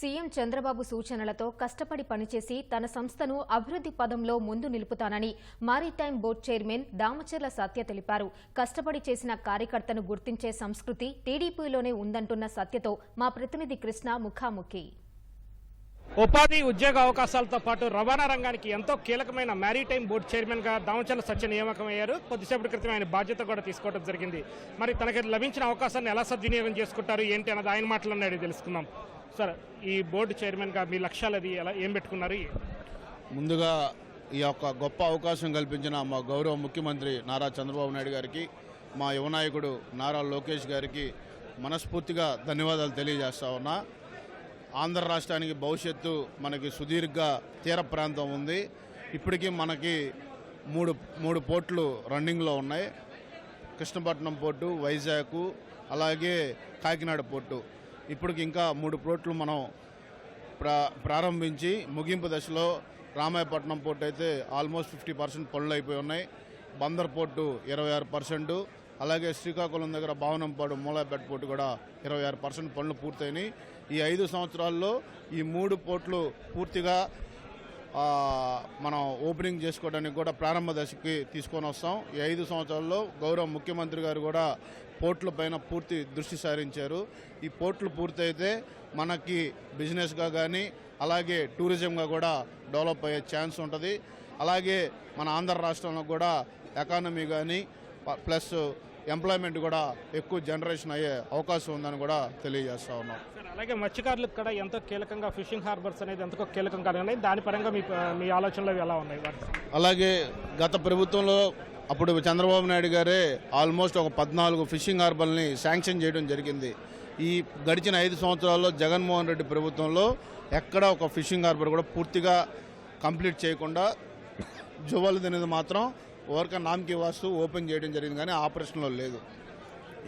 CM Chandrababu సూచనలతో కష్టపడి పనిచేసి తన సంస్థను అభివృద్ధి పదంలో ముందు నిలుపుతానని maritime board chairman Damacharla Satya తెలిపారు. కష్టపడి చేసిన కార్యకర్తను గుర్తించే సంస్కృతి టీడీపీలోనే ఉందంటున్న సత్యతో మా ప్రతినిధి కృష్ణ ముఖాముఖి. ఉపాధి ఉద్యోగ అవకాశాలతో పాటు రవాణా రంగానికి ఎంతో కీలకమైన మ్యారీటైమ్ బోర్డు చైర్మన్గా దామచర్ల సత్య నియామకమయ్యారు. కొద్దిసేపటి క్రితం ఆయన బాధ్యత కూడా తీసుకోవడం జరిగింది. మరి తనకి లభించిన అవకాశాన్ని ఎలా సద్వినియోగం చేసుకుంటారు? ఏంటి అన్నది ఆయన మాటలను అడిగి తెలుసుకుందాం. సార్ ఈ బోర్డు చైర్మన్గా మీ లక్ష్యాలు అది ఎలా ఏం పెట్టుకున్నారు? ముందుగా ఈ యొక్క గొప్ప అవకాశం కల్పించిన మా గౌరవ ముఖ్యమంత్రి నారా చంద్రబాబు నాయుడు గారికి మా యువ నాయకుడు నారా లోకేష్ గారికి మనస్ఫూర్తిగా ధన్యవాదాలు తెలియజేస్తా ఉన్నా. ఆంధ్ర రాష్ట్రానికి భవిష్యత్తు మనకి సుదీర్ఘ తీర ప్రాంతం ఉంది. ఇప్పటికీ మనకి మూడు మూడు పోర్ట్లు రన్నింగ్లో ఉన్నాయి. కృష్ణపట్నం పోర్టు వైజాగ్ అలాగే కాకినాడ పోర్టు. ఇప్పటికి ఇంకా మూడు పోర్ట్లు మనం ప్రా ప్రారంభించి ముగింపు దశలో రామాయపట్నం పోర్టు అయితే ఆల్మోస్ట్ ఫిఫ్టీ పర్సెంట్ పనులు అయిపోయి ఉన్నాయి. బందర్ పోర్టు ఇరవై ఆరు పర్సెంట్ అలాగే శ్రీకాకుళం దగ్గర భావనంపాడు మూలాపేట పోర్టు కూడా ఇరవై ఆరు పర్సెంట్ పనులు పూర్తయినాయి. ఈ ఐదు సంవత్సరాల్లో ఈ మూడు పోర్ట్లు పూర్తిగా మనం ఓపెనింగ్ చేసుకోవడానికి కూడా ప్రారంభ దశకి తీసుకొని వస్తాం. ఈ ఐదు సంవత్సరాల్లో గౌరవ ముఖ్యమంత్రి గారు కూడా పోర్టుల పైన పూర్తి దృష్టి సారించారు. ఈ పోర్ట్లు పూర్తయితే మనకి బిజినెస్గా కానీ అలాగే టూరిజంగా కూడా డెవలప్ అయ్యే ఛాన్స్ ఉంటుంది. అలాగే మన ఆంధ్ర రాష్ట్రంలో కూడా ఎకానమీ కానీ ప్లస్ ఎంప్లాయ్మెంట్ కూడా ఎక్కువ జనరేషన్ అయ్యే అవకాశం ఉందని కూడా తెలియజేస్తా ఉన్నాం. అలాగే మత్స్యకారులకు కూడా ఎంతో కీలకంగా ఫిషింగ్ హార్బర్స్ అనేది ఎంతో కీలకంగా ఉన్నాయి. దాని పరంగా మీ మీ ఆలోచనలు ఎలా ఉన్నాయి? అలాగే గత ప్రభుత్వంలో అప్పుడు చంద్రబాబు నాయుడు గారే ఆల్మోస్ట్ ఒక పద్నాలుగు ఫిషింగ్ హార్బర్ని శాంక్షన్ చేయడం జరిగింది. ఈ గడిచిన ఐదు సంవత్సరాల్లో జగన్మోహన్ రెడ్డి ప్రభుత్వంలో ఎక్కడ ఒక ఫిషింగ్ హార్బర్ కూడా పూర్తిగా కంప్లీట్ చేయకుండా జువ్వలు అనేది మాత్రం ఓర్క నామ్కి వాస్తు ఓపెన్ చేయడం జరిగింది కానీ ఆపరేషన్లో లేదు.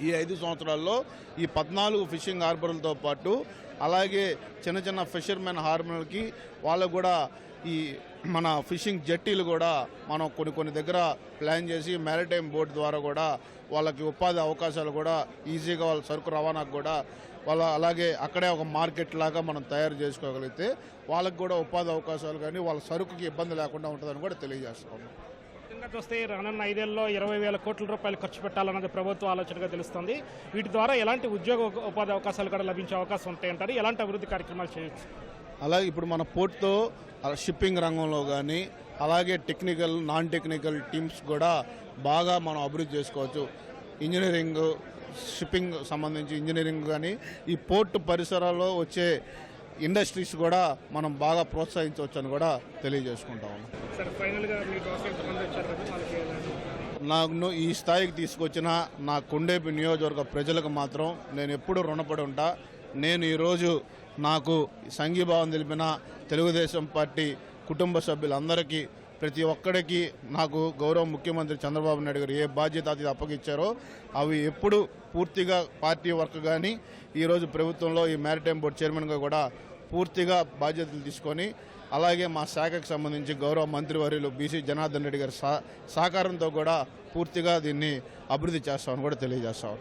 ఈ ఐదు సంవత్సరాల్లో ఈ పద్నాలుగు ఫిషింగ్ హార్బర్లతో పాటు అలాగే చిన్న చిన్న ఫిషర్మెన్ హార్బర్లకి వాళ్ళకు కూడా ఈ మన ఫిషింగ్ జట్టీలు కూడా మనం కొన్ని కొన్ని దగ్గర ప్లాన్ చేసి మ్యారిటైమ్ బోర్డు ద్వారా కూడా వాళ్ళకి ఉపాధి అవకాశాలు కూడా ఈజీగా వాళ్ళ సరుకు రవాణాకు కూడా వాళ్ళ అలాగే అక్కడే ఒక మార్కెట్ లాగా మనం తయారు చేసుకోగలిగితే వాళ్ళకి కూడా ఉపాధి అవకాశాలు కానీ వాళ్ళ సరుకుకి ఇబ్బంది లేకుండా ఉంటుందని కూడా తెలియజేస్తాము ముఖ్యంగా చూస్తే రానున్న ఐదేళ్ళలో ఇరవై వేల కోట్ల రూపాయలు ఖర్చు పెట్టాలన్నది ప్రభుత్వ ఆలోచనగా తెలుస్తుంది. వీటి ద్వారా ఎలాంటి ఉద్యోగ ఉపాధి అవకాశాలు కూడా లభించే అవకాశం ఉంటాయంటారు. ఎలాంటి అభివృద్ధి కార్యక్రమాలు చేయొచ్చు? అలాగే ఇప్పుడు మన పోర్ట్తో షిప్పింగ్ రంగంలో కానీ అలాగే టెక్నికల్ నాన్ టెక్నికల్ టీమ్స్ కూడా బాగా మనం అభివృద్ధి చేసుకోవచ్చు. ఇంజనీరింగ్ షిప్పింగ్ సంబంధించి ఇంజనీరింగ్ కానీ ఈ పోర్ట్ పరిసరాల్లో వచ్చే ఇండస్ట్రీస్ కూడా మనం బాగా ప్రోత్సహించవచ్చు అని కూడా తెలియజేసుకుంటా ఉన్నాం. నన్ను నాకు ఈ స్థాయికి తీసుకొచ్చిన నా కొండేపి నియోజకవర్గ ప్రజలకు మాత్రం నేను ఎప్పుడూ రుణపడి ఉంటా. నేను ఈరోజు నాకు సంఘీభావం తెలిపిన తెలుగుదేశం పార్టీ కుటుంబ సభ్యులందరికీ ప్రతి ఒక్కడికి నాకు గౌరవ ముఖ్యమంత్రి చంద్రబాబు నాయుడు గారు ఏ బాధ్యత అది అప్పగించారో అవి ఎప్పుడు పూర్తిగా పార్టీ వర్క్ కానీ ఈరోజు ప్రభుత్వంలో ఈ మ్యారిటైమ్ బోర్డు చైర్మన్గా కూడా పూర్తిగా బాధ్యతలు తీసుకొని అలాగే మా శాఖకు సంబంధించి గౌరవ మంత్రివర్యులు బీసీ జనార్దన్ రెడ్డి గారి సహ- సహకారంతో కూడా పూర్తిగా దీన్ని అభివృద్ధి చేస్తామని కూడా తెలియజేస్తాం.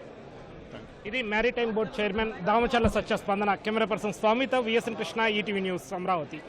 ఇది maritime board chairman Damachalla Satya స్పందన కెమెరా పర్సన్ స్వామితో V S N Krishna ETV news Amaravati.